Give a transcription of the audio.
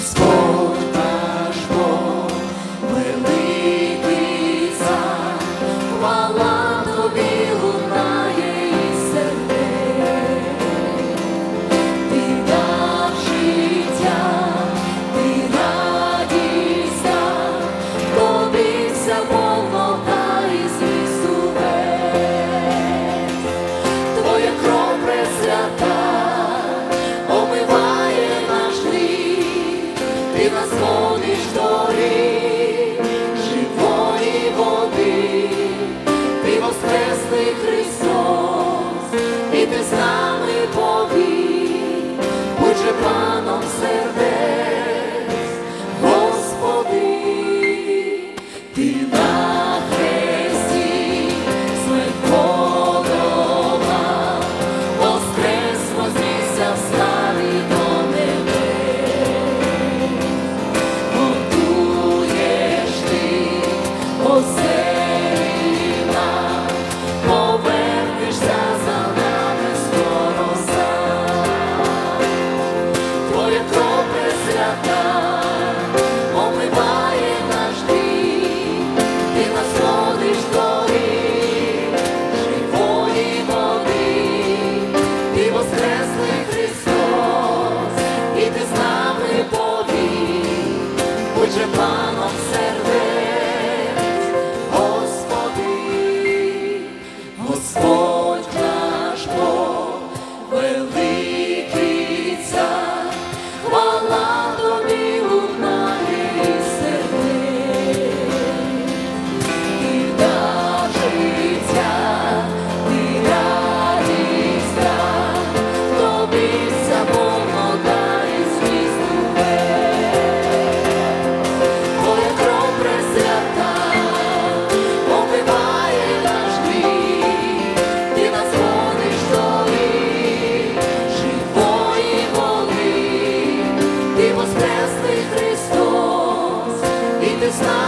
Scott. Воскресний Христос, і ти знаєш. паном серце. Ти воскресний Христос, і ти знаєш.